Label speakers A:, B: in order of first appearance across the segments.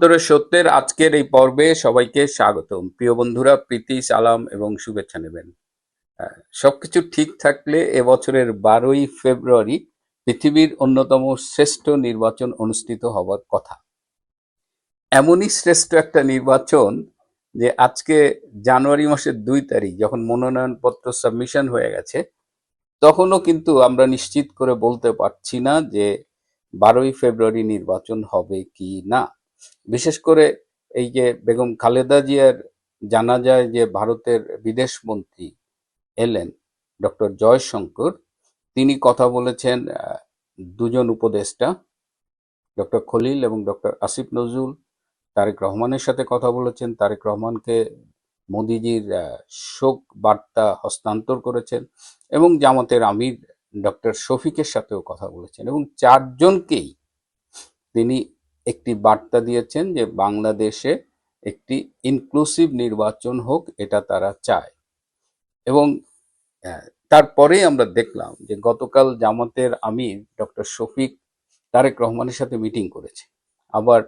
A: অভ্যন্তরে সত্যের আজকের এই পর্বে সবাইকে স্বাগতম। প্রিয় বন্ধুরা, প্রীতি, সালাম এবং শুভেচ্ছা নেবেন। সবকিছু ঠিক থাকলে এবছরের বারোই ফেব্রুয়ারি পৃথিবীর অন্যতম শ্রেষ্ঠ নির্বাচন অনুষ্ঠিত হবার কথা। এমনই শ্রেষ্ঠ একটা নির্বাচন যে আজকে জানুয়ারি মাসের দুই তারিখ যখন মনোনয়নপত্র সাবমিশন হয়ে গেছে, তখনও কিন্তু আমরা নিশ্চিত করে বলতে পারছি না যে বারোই ফেব্রুয়ারি নির্বাচন হবে কি না। বিশেষ করে এই যে বেগম খালেদা জিয়ার জানা যায় যে ভারতের বিদেশ মন্ত্রী এলেন ডক্টর জয়শঙ্কর, তিনি কথা বলেছেন দুজন উপদেষ্টা, ডক্টর খলিল এবং ডক্টর আসিফ নজরুল, তারেক রহমানের সাথে কথা বলেছেন। তারেক রহমানকে মোদিজির শোক বার্তা হস্তান্তর করেছেন এবং জামাতের আমির ডক্টর শফিকের সাথেও কথা বলেছেন এবং চারজনকেই তিনি একটি বার্তা দিয়েছেন যে বাংলাদেশে একটি ইনক্লুসিভ নির্বাচন হোক এটা তারা চায়। এবং আহ, তারপরেই আমরা দেখলাম যে গতকাল জামাতের আমির ডক্টর শফিক তারেক রহমানের সাথে মিটিং করেছে। আবার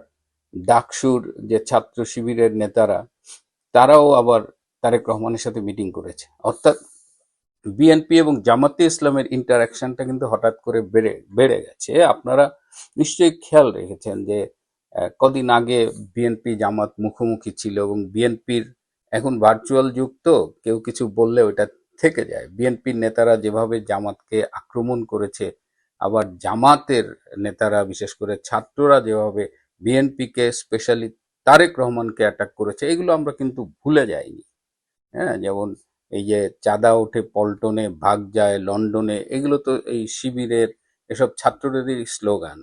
A: ডাকসুর যে ছাত্র শিবিরের নেতারা তারাও আবার তারেক রহমানের সাথে মিটিং করেছে। অর্থাৎ বিএনপি এবং জামাতে ইসলামের ইন্টারাকশনটা কিন্তু হঠাৎ করে বেড়ে বেড়ে গেছে। আপনারা নিশ্চয়ই খেয়াল রেখেছেন যে কদিন আগে বিএনপি জামাত মুখোমুখি ছিল এবং বিএনপির এখন ভার্চুয়াল যুগ তো, কেউ কিছু বললে ওটা থেকে যায়। বিএনপির নেতারা যেভাবে জামাতকে আক্রমণ করেছে, আবার জামাতের নেতারা, বিশেষ করে ছাত্ররা যেভাবে বিএনপিকে স্পেশালি তারেক রহমানকে অ্যাটাক করেছে, এগুলো আমরা কিন্তু ভুলে যাইনি। হ্যাঁ যেমন এই যে চাঁদা ওঠে পল্টনে, ভাগ যায় লন্ডনে, এগুলো তো এই শিবিরের এসব ছাত্রদের স্লোগান।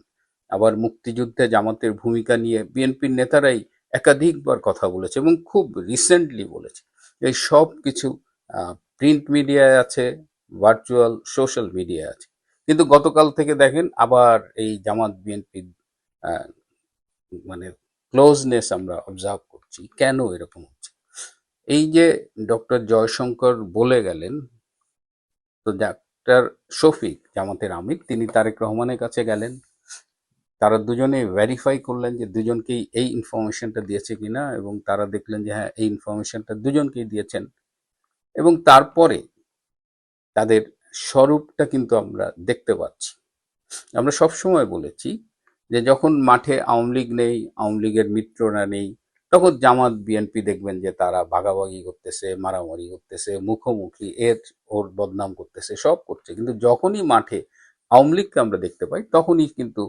A: আবার মুক্তিযুদ্ধে জামাতের ভূমিকা নিয়ে বিএনপির নেতারাই একাধিকবার কথা বলেছে এবং খুব রিসেন্টলি বলেছে। এই সব কিছু প্রিন্ট মিডিয়ায় আছে ভার্চুয়াল সোশ্যাল মিডিয়ায় আছে। কিন্তু গতকাল থেকে দেখেন আবার এই জামাত বিএনপির মানে ক্লোজনেস আমরা অবজার্ভ করছি। কেন এরকম হচ্ছে? এই যে ডক্টর জয়শঙ্কর বলে গেলেন, তো ডাক্তার শফিক জামাতের আমির, তিনি তারেক রহমানের কাছে গেলেন। তারা দুজনে ভেরিফাই করলেন যে দুজনকেই এই ইনফরমেশনটা দিয়েছে কিনা এবং তারা দেখলেন যে হ্যাঁ এই ইনফরমেশনটা দুজনকেই দিয়েছেন। এবং তারপরে তাদের স্বরূপটা কিন্তু আমরা দেখতে পাচ্ছি। আমরা সবসময় বলেছি যে যখন মাঠে আওয়ামী লীগ নেই, আওয়ামী লীগের মিত্ররা নেই তখন জামাত, বিএনপি দেখবেন যে তারা ভাগাভাগি করতেছে, মারামারি করতেছে, মুখোমুখি, এর ওর বদনাম করতেছে, সব করছে। কিন্তু যখনই মাঠে আওয়ামী লীগকে আমরা দেখতে পাই, তখনই কিন্তু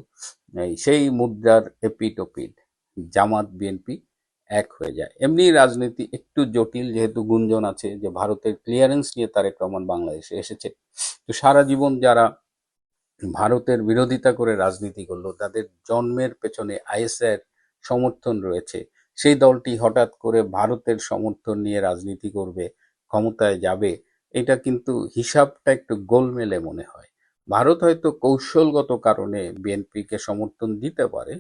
A: সেই মুদ্রার এপিট জামাত, বিএনপি এক হয়ে যায়। এমনি রাজনীতি একটু জটিল, যেহেতু গুঞ্জন আছে যে ভারতের ক্লিয়ারেন্স নিয়ে তারেক রহমান বাংলাদেশে এসেছে। তো সারা জীবন যারা ভারতের বিরোধিতা করে রাজনীতি করল, তাদের জন্মের পেছনে আইএসআর সমর্থন রয়েছে। সেই দলটি হঠাৎ করে ভারতের সমর্থন নিয়ে রাজনীতি করবে, ক্ষমতায় যাবে, এটা কিন্তু হিসাবটা একটু গোলমেলে মনে হয়। ভারত হয়তো কৌশলগত কারণে বিএনপিকে সমর্থন দিতে পারে,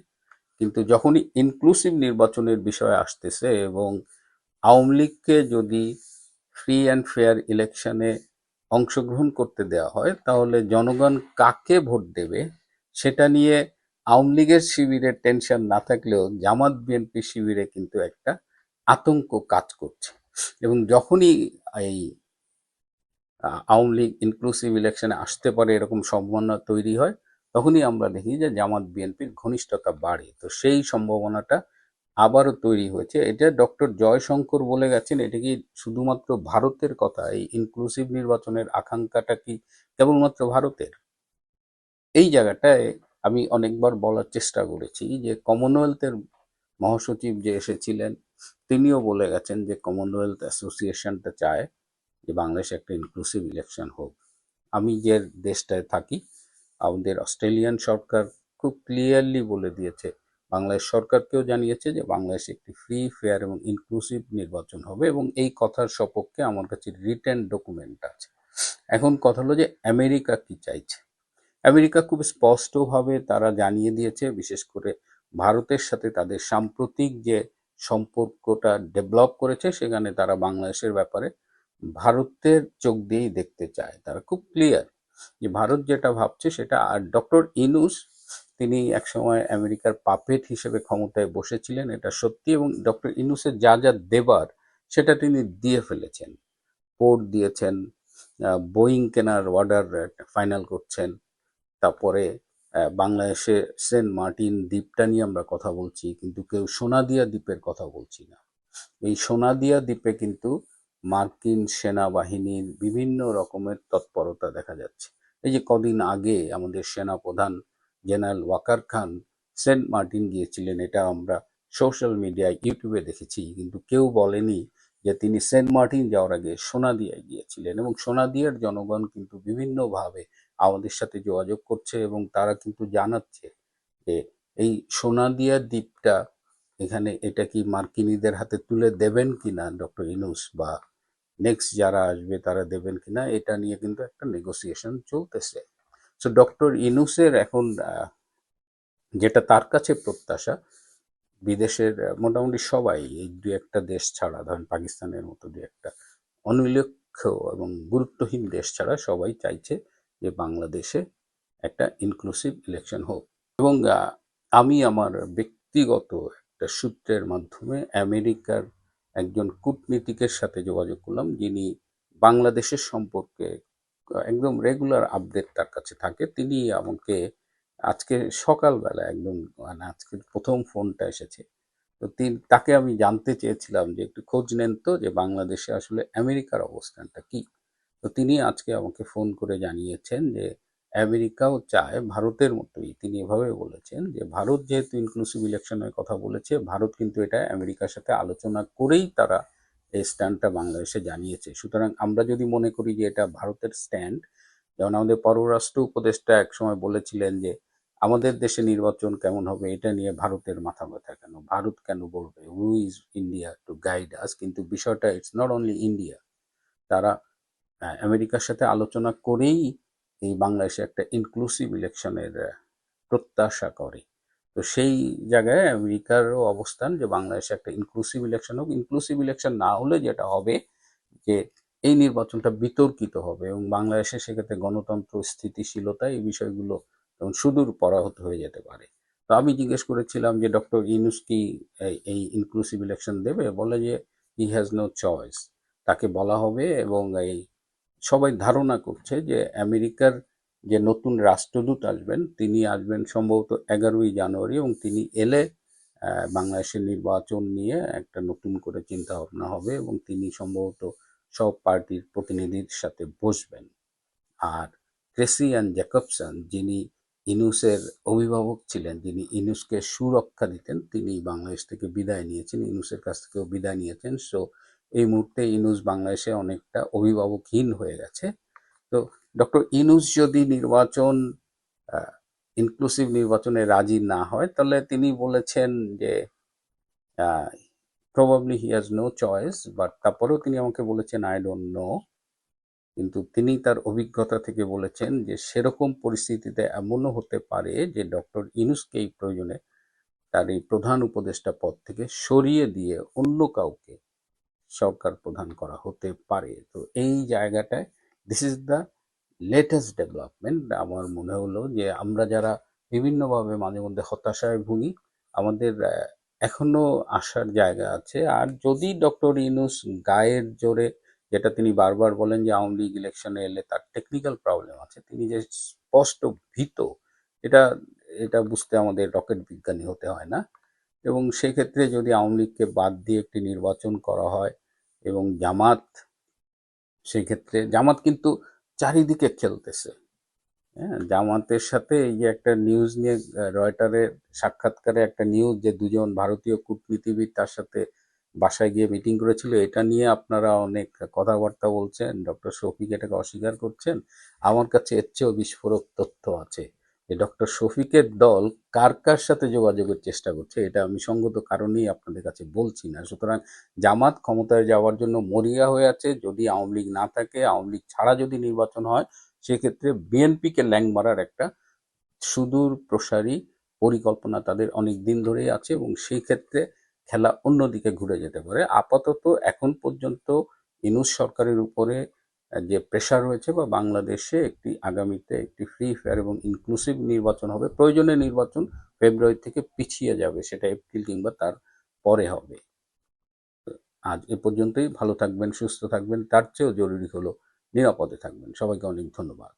A: কিন্তু যখনই ইনক্লুসিভ নির্বাচনের বিষয় আসতেছে এবং আওয়ামী লীগকে যদি ফ্রি অ্যান্ড ফেয়ার ইলেকশনে অংশগ্রহণ করতে দেওয়া হয়, তাহলে জনগণ কাকে ভোট দেবে, সেটা নিয়ে আওয়ামী লীগের শিবিরের টেনশন না থাকলেও জামাত বিএনপি শিবিরে কিন্তু একটা আতঙ্ক কাজ করছে। এবং যখনই এই আওয়ামী লীগ ইনক্লুসিভ ইলেকশনে আসতে পারে এরকম সম্ভাবনা তৈরি হয়, তখনই আমরা দেখি যে জামাত বিএনপির ঘনিষ্ঠতা বাড়ে। তো সেই সম্ভাবনাটা আবারও তৈরি হয়েছে। এটা ডক্টর জয়শঙ্কর বলে গেছেন, এটা কি শুধুমাত্র ভারতের কথা? এই ইনক্লুসিভ নির্বাচনের আকাঙ্ক্ষাটা কি কেবলমাত্র ভারতের? এই জায়গাটায় আমি অনেকবার বলার চেষ্টা করেছি যে কমনওয়েলথের মহাসচিব যে এসেছিলেন, তিনিও বলে গেছেন যে কমনওয়েলথ অ্যাসোসিয়েশনটা চায় যে বাংলাদেশে একটা ইনক্লুসিভ ইলেকশন হোক। আমি যে দেশটায় থাকি, আমাদের অস্ট্রেলিয়ান সরকার খুব ক্লিয়ারলি বলে দিয়েছে, বাংলাদেশ সরকারকেও জানিয়েছে যে বাংলাদেশে একটি ফ্রি ফেয়ার এবং ইনক্লুসিভ নির্বাচন হবে এবং এই কথার সপক্ষে আমার কাছে রিটেন ডকুমেন্ট আছে। এখন কথা হলো যে আমেরিকা কি চাইছে? আমেরিকা খুব স্পষ্টভাবে তারা জানিয়ে দিয়েছে, বিশেষ করে ভারতের সাথে তাদের সাম্প্রতিক যে সম্পর্কটা ডেভেলপ করেছে, সেখানে তারা বাংলাদেশের ব্যাপারে ভারতের চোখ দিয়েই দেখতে চায়। তারা খুব ক্লিয়ার যে ভারত যেটা ভাবছে সেটা, আর ডক্টর ইনুস, তিনি একসময় আমেরিকার পাপেট হিসেবে ক্ষমতায় বসেছিলেন, এটা সত্যি, এবং ডক্টর ইনুসের যা যা দেবার, সেটা তিনি দিয়ে ফেলেছেন। পোর্ট দিয়েছেন বোয়িং কেনার অর্ডার ফাইনাল করছেন। তারপরে বাংলাদেশে সেন্ট মার্টিন দ্বীপটা নিয়ে আমরা কথা বলছি, কিন্তু কেউ সোনাদিয়া দ্বীপের কথা বলছি না। এই সোনাদিয়া দ্বীপে কিন্তু মার্কিন সেনাবাহিনীর বিভিন্ন রকমের তৎপরতা দেখা যাচ্ছে। এই যে কদিন আগে আমাদের সেনা প্রধান general Waker Khan Saint Martin গিয়েছিলেন, এটা আমরা সোশ্যাল মিডিয়ায়, ইউটিউবে দেখেছি, কিন্তু কেউ বলেনি যে তিনি সেন্ট মার্টিন যাওয়ার আগে সোনাদিয়ায় গিয়েছিলেন। এবং সোনাদিয়ার জনগণ কিন্তু বিভিন্নভাবে আমাদের সাথে যোগাযোগ করছে এবং তারা কিন্তু জানাচ্ছে যে এই সোনাদিয়া দ্বীপটা এখানে এটা কি মার্কিনীদের হাতে তুলে দেবেন কিনা, ডক্টর ইনুস? বা নেক্সট যারা আসবে তারা দেবেন কিনা? এটা নিয়ে কিন্তু একটা নেগোসিয়েশন চলতেছে। সো ডক্টর ইনুসের এখন যেটা তার কাছে প্রত্যাশা, বিদেশের মোটামুটি সবাই এই দু একটা দেশ ছাড়া, ধরেন পাকিস্তানের মতো দু একটা অনুল্লেখ্য এবং গুরুত্বহীন দেশ ছাড়া সবাই চাইছে যে বাংলাদেশে একটা ইনক্লুসিভ ইলেকশন হোক। এবং আমি আমার ব্যক্তিগত একটা সূত্রের মাধ্যমে আমেরিকার একজন কূটনীতিকের সাথে যোগাযোগ করলাম, যিনি বাংলাদেশের সম্পর্কে একদম রেগুলার আপডেট তার কাছে থাকে। তিনি আমাকে আজকে সকালবেলা একদম মানে আজকে প্রথম ফোনটা এসেছে। তো তিনি, তাকে আমি জানতে চেয়েছিলাম যে একটু খোঁজ নেন তো, যে বাংলাদেশে আসলে আমেরিকার অবস্থানটা কি। তো তিনি আজকে আমাকে ফোন করে জানিয়েছেন যে, আমেরিকাও চায় ভারতের মতোই। তিনি এভাবে বলেছেন যে, ভারত যেহেতু ইনক্লুসিভ ইলেকশনের কথা বলেছে, ভারত কিন্তু এটা আমেরিকার সাথে আলোচনা করেই তারা এই স্ট্যান্ডটা বাংলাদেশে জানিয়েছে। সুতরাং আমরা যদি মনে করি যে, এটা ভারতের স্ট্যান্ড যেমন আমাদের পররাষ্ট্র উপদেষ্টা একসময় বলেছিলেন যে, আমাদের দেশে নির্বাচন কেমন হবে এটা নিয়ে ভারতের মাথা ব্যথা কেন? ভারত কেন বলবে? Who is India to guide us কিন্তু বিষয়টা ইটস নট অনলি ইন্ডিয়া তারা আমেরিকার সাথে আলোচনা করেই এই বাংলাদেশে একটা ইনক্লুসিভ ইলেকশনের প্রত্যাশা করে। তো সেই জায়গায় আমেরিকারও অবস্থান যে বাংলাদেশে একটা ইনক্লুসিভ ইলেকশন হোক। ইনক্লুসিভ ইলেকশন না হলে যেটা হবে যে এই নির্বাচনটা বিতর্কিত হবে এবং বাংলাদেশে সেক্ষেত্রে গণতন্ত্র, স্থিতিশীলতা এই বিষয়গুলো যেমন সুদূর পরাহত হয়ে যেতে পারে। তো আমি জিজ্ঞেস করেছিলাম যে ডক্টর ইনুস কি এই ইনক্লুসিভ ইলেকশন দেবে? বলে যে হি হ্যাজ নো চয়েস তাকে বলা হবে এবং এই সবাই ধারণা করছে যে আমেরিকার যে নতুন রাষ্ট্রদূত আসবেন, তিনি আসবেন সম্ভবত এগারোই জানুয়ারি এবং তিনি এলে বাংলাদেশের নির্বাচন নিয়ে একটা নতুন করে চিন্তা ভাবনা হবে এবং তিনি সম্ভবত সব পার্টির প্রতিনিধির সাথে বসবেন। আর ক্রেসিয়ান জ্যাকবসন, যিনি ইনুসের অভিভাবক ছিলেন, যিনি ইনুসকে সুরক্ষা দিতেন, তিনি বাংলাদেশ থেকে বিদায় নিয়েছেন, ইনুসের কাছ থেকেও বিদায় নিয়েছেন। সো এই মুহূর্তে ইনুস বাংলাদেশে অনেকটা অভিভাবকহীন হয়ে গেছে। তো ডক্টর ইনুস যদি নির্বাচন ইনক্লুসিভ নির্বাচনে রাজি না হয়, তাহলে তিনি বলেছেন যে probably he has no choice but তারপরেও তিনি আমাকে বলেছেন আই ডোন্ট নো কিন্তু তিনি তার অভিজ্ঞতা থেকে বলেছেন যে, সেরকম পরিস্থিতিতে এমনও হতে পারে যে, ডক্টর ইনুসকে এই প্রয়োজনে তার এই প্রধান উপদেষ্টা পদ থেকে সরিয়ে দিয়ে অন্য কাউকে সরকার প্রধান করা হতে পারে। তো এই জায়গাটায় this is the latest development আমার মনে হলো যে আমরা যারা বিভিন্নভাবে মাঝে মধ্যে হতাশায় ভুগি আমাদের আহ, এখনও আসার জায়গা আছে। আর যদি ডক্টর ইনুস গায়ের জোরে যেটা তিনি বারবার বলেন যে আওয়ামী লীগ ইলেকশনে এলে তার টেকনিক্যাল প্রবলেম আছে তিনি যে স্পষ্ট ভীত এটা এটা বুঝতে আমাদের রকেট বিজ্ঞানী হতে হয় না। এবং সেক্ষেত্রে যদি আওয়ামী লীগকে বাদ দিয়ে একটি নির্বাচন করা হয় এবং জামাত সেক্ষেত্রে জামাত কিন্তু চারিদিকে খেলতেছে। হ্যাঁ জামাতের সাথে এই যে একটা নিউজ নিয়ে রয়টারের সাক্ষাৎকারে একটা নিউজ যে দুজন ভারতীয় কূটনীতিবিদ তার সাথে বাসায় গিয়ে মিটিং করেছিল, এটা নিয়ে আপনারা অনেক কথাবার্তা বলছেন, ডক্টর শফিক এটাকে অস্বীকার করছেন। আমার কাছে এর চেয়েও বিস্ফোরক তথ্য আছে। যে ডক্টর শফিকের দল কার কার সাথে যোগাযোগের চেষ্টা করছে, এটা আমি সঙ্গত কারণেই আপনাদের কাছে বলছি না। সুতরাং জামাত ক্ষমতায় যাওয়ার জন্য মরিয়া হয়ে আছে। যদি আওয়ামী লীগ না থাকে, আওয়ামী লীগ ছাড়া যদি নির্বাচন হয়, সেক্ষেত্রে বিএনপিকে ল্যাং মারার একটা সুদূর প্রসারী পরিকল্পনা তাদের অনেক দিন ধরেই আছে এবং সেই ক্ষেত্রে খেলা অন্যদিকে ঘুরে যেতে পারে। আপাতত এখন পর্যন্ত ইনুস সরকারের উপরে যে প্রেশার রয়েছে বা বাংলাদেশে একটি, আগামীতে একটি ফ্রি ফেয়ার এবং ইনক্লুসিভ নির্বাচন হবে। প্রয়োজনে নির্বাচন ফেব্রুয়ারি থেকে পিছিয়ে যাবে, সেটা এপ্রিল কিংবা তার পরে হবে। আজ এ পর্যন্তই, ভালো থাকবেন, সুস্থ থাকবেন, তার চেয়েও জরুরি হলো নিরাপদে থাকবেন। সবাইকে অনেক ধন্যবাদ।